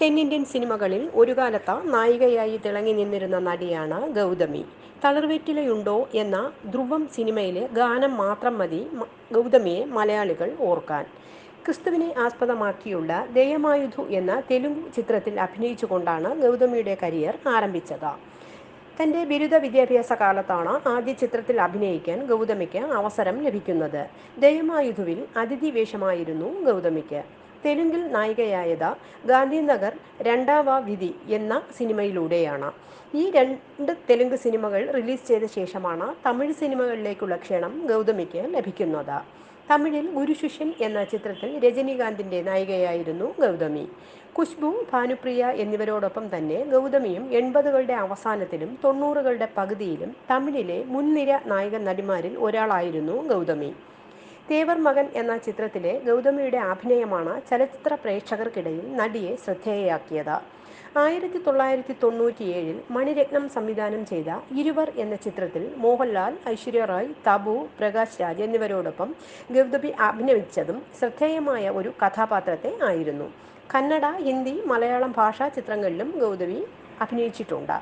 തെന്നിന്ത്യൻ സിനിമകളിൽ ഒരു കാലത്ത് നായികയായി തിളങ്ങി നിന്നിരുന്ന നടിയാണ് ഗൗതമി. തളർവേറ്റിലയുണ്ടോ എന്ന ധ്രുവം സിനിമയിലെ ഗാനം മാത്രം മതി ഗൗതമിയെ മലയാളികൾ ഓർക്കാൻ. ക്രിസ്തുവിനെ ആസ്പദമാക്കിയുള്ള ദയമായുധു എന്ന തെലുങ്ക് ചിത്രത്തിൽ അഭിനയിച്ചുകൊണ്ടാണ് ഗൗതമിയുടെ കരിയർ ആരംഭിച്ചത്. തന്റെ ബിരുദ വിദ്യാഭ്യാസ കാലത്താണ് ആദ്യ ചിത്രത്തിൽ അഭിനയിക്കാൻ ഗൗതമിക്ക് അവസരം ലഭിക്കുന്നത്. ദയമായുധുവിൽ അതിഥി വേഷമായിരുന്നു ഗൗതമിക്ക്. തെലുങ്കിൽ നായികയായത് ഗാന്ധിനഗർ രണ്ടാവ വിധി എന്ന സിനിമയിലൂടെയാണ്. ഈ രണ്ട് തെലുങ്ക് സിനിമകൾ റിലീസ് ചെയ്ത ശേഷമാണ് തമിഴ് സിനിമകളിലേക്കുള്ള ക്ഷണം ഗൗതമിക്ക് ലഭിക്കുന്നത്. തമിഴിൽ ഗുരുശിഷ്യൻ എന്ന ചിത്രത്തിൽ രജനീകാന്തിന്റെ നായികയായിരുന്നു ഗൗതമി. കുഷ്ബു ഭാനുപ്രിയ എന്നിവരോടൊപ്പം തന്നെ ഗൗതമിയും എൺപതുകളുടെ അവസാനത്തിലും തൊണ്ണൂറുകളുടെ പകുതിയിലും തമിഴിലെ മുൻനിര നായക നടിമാരിൽ ഒരാളായിരുന്നു ഗൗതമി. തേവർ മകൻ എന്ന ചിത്രത്തിലെ ഗൗതമിയുടെ അഭിനയമാണ് ചലച്ചിത്ര പ്രേക്ഷകർക്കിടയിൽ നടിയെ ശ്രദ്ധേയയാക്കിയത്. ആയിരത്തി തൊള്ളായിരത്തി തൊണ്ണൂറ്റിയേഴിൽ മണിരത്നം സംവിധാനം ചെയ്ത ഇരുവർ എന്ന ചിത്രത്തിൽ മോഹൻലാൽ ഐശ്വര്യ റായ് തബു പ്രകാശ് രാജ് എന്നിവരോടൊപ്പം ഗൗതമി അഭിനയിച്ചതും ശ്രദ്ധേയമായ ഒരു കഥാപാത്രത്തെ ആയിരുന്നു. കന്നഡ ഹിന്ദി മലയാളം ഭാഷാ ചിത്രങ്ങളിലും ഗൗതമി അഭിനയിച്ചിട്ടുണ്ട്.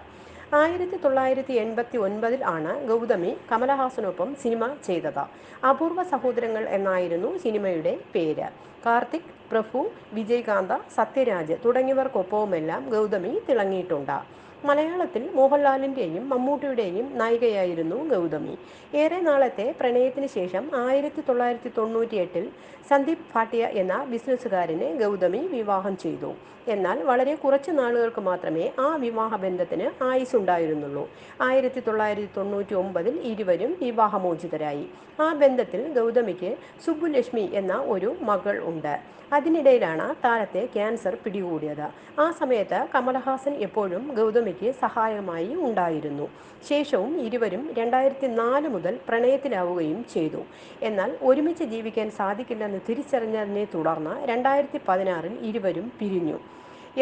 ആയിരത്തി തൊള്ളായിരത്തി എൺപത്തി ഒൻപതിൽ ആണ് ഗൗതമി കമലഹാസനൊപ്പം സിനിമ ചെയ്തത്. അപൂർവ സഹോദരങ്ങൾ എന്നായിരുന്നു സിനിമയുടെ പേര്. കാർത്തിക് പ്രഭു വിജയകാന്ത സത്യരാജ് തുടങ്ങിയവർക്കൊപ്പവുമെല്ലാം ഗൗതമി തിളങ്ങിയിട്ടുണ്ട്. മലയാളത്തിൽ മോഹൻലാലിന്റെയും മമ്മൂട്ടിയുടെയും നായികയായിരുന്നു ഗൗതമി. ഏറെ നാളത്തെ പ്രണയത്തിന് ശേഷം ആയിരത്തി തൊള്ളായിരത്തി തൊണ്ണൂറ്റി എട്ടിൽ സന്ദീപ് ഭാട്ടിയ എന്ന ബിസിനസ്സുകാരനെ ഗൗതമി വിവാഹം ചെയ്തു. എന്നാൽ വളരെ കുറച്ച് നാളുകൾക്ക് മാത്രമേ ആ വിവാഹ ബന്ധത്തിന് ആയുസുണ്ടായിരുന്നുള്ളൂ. ആയിരത്തി തൊള്ളായിരത്തി തൊണ്ണൂറ്റി ഒമ്പതിൽ ഇരുവരും വിവാഹമോചിതരായി. ആ ബന്ധത്തിൽ ഗൗതമിക്ക് സുബ്ബുലക്ഷ്മി എന്ന ഒരു മകൾ ഉണ്ട്. അതിനിടയിലാണ് താരത്തെ ക്യാൻസർ പിടികൂടിയത്. ആ സമയത്ത് കമലഹാസൻ എപ്പോഴും ഗൗതമിക്ക് സഹായമായി ഉണ്ടായിരുന്നു. ശേഷവും ഇരുവരും രണ്ടായിരത്തി നാല് മുതൽ പ്രണയത്തിലാവുകയും ചെയ്തു. എന്നാൽ ഒരുമിച്ച് ജീവിക്കാൻ സാധിക്കില്ലെന്ന് തിരിച്ചറിഞ്ഞതിനെ തുടർന്ന് രണ്ടായിരത്തി പതിനാറിൽ ഇരുവരും പിരിഞ്ഞു.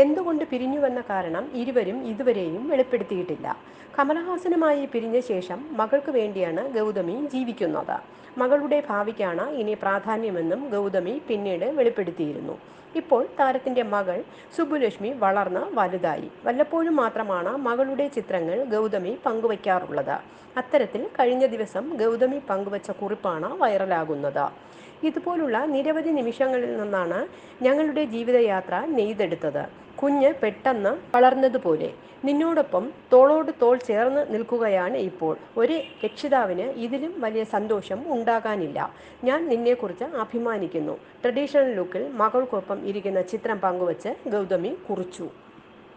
എന്തുകൊണ്ട് പിരിഞ്ഞുവെന്ന കാരണം ഇരുവരും ഇതുവരെയും വെളിപ്പെടുത്തിയിട്ടില്ല. കമലഹാസനുമായി പിരിഞ്ഞ ശേഷം മകൾക്ക് വേണ്ടിയാണ് ഗൗതമി ജീവിക്കുന്നത്. മകളുടെ ഭാവിക്കാണ് ഇനി പ്രാധാന്യമെന്നും ഗൗതമി പിന്നീട് വെളിപ്പെടുത്തിയിരുന്നു. ഇപ്പോൾ താരത്തിന്റെ മകൾ സുബുലക്ഷ്മി വളർന്ന് വലുതായി. വല്ലപ്പോഴും മാത്രമാണ് മകളുടെ ചിത്രങ്ങൾ ഗൗതമി പങ്കുവയ്ക്കാറുള്ളത് അത്തരത്തിൽ കഴിഞ്ഞ ദിവസം ഗൗതമി പങ്കുവച്ച കുറിപ്പാണ് വൈറലാകുന്നത്. ഇതുപോലുള്ള നിരവധി നിമിഷങ്ങളിൽ നിന്നാണ് ഞങ്ങളുടെ ജീവിതയാത്ര നെയ്തെടുത്തത്. കുഞ്ഞ് പെട്ടെന്ന് വളർന്നതുപോലെ. നിന്നോടൊപ്പം തോളോട് തോൾ ചേർന്ന് നിൽക്കുകയാണ് ഇപ്പോൾ. ഒരു രക്ഷിതാവിന് ഇതിലും വലിയ സന്തോഷം ഉണ്ടാകാനില്ല. ഞാൻ നിന്നെക്കുറിച്ച് അഭിമാനിക്കുന്നു. ട്രഡീഷണൽ ലുക്കിൽ മകൾക്കൊപ്പം ഇരിക്കുന്ന ചിത്രം പങ്കുവച്ച് ഗൗതമി കുറിച്ചു.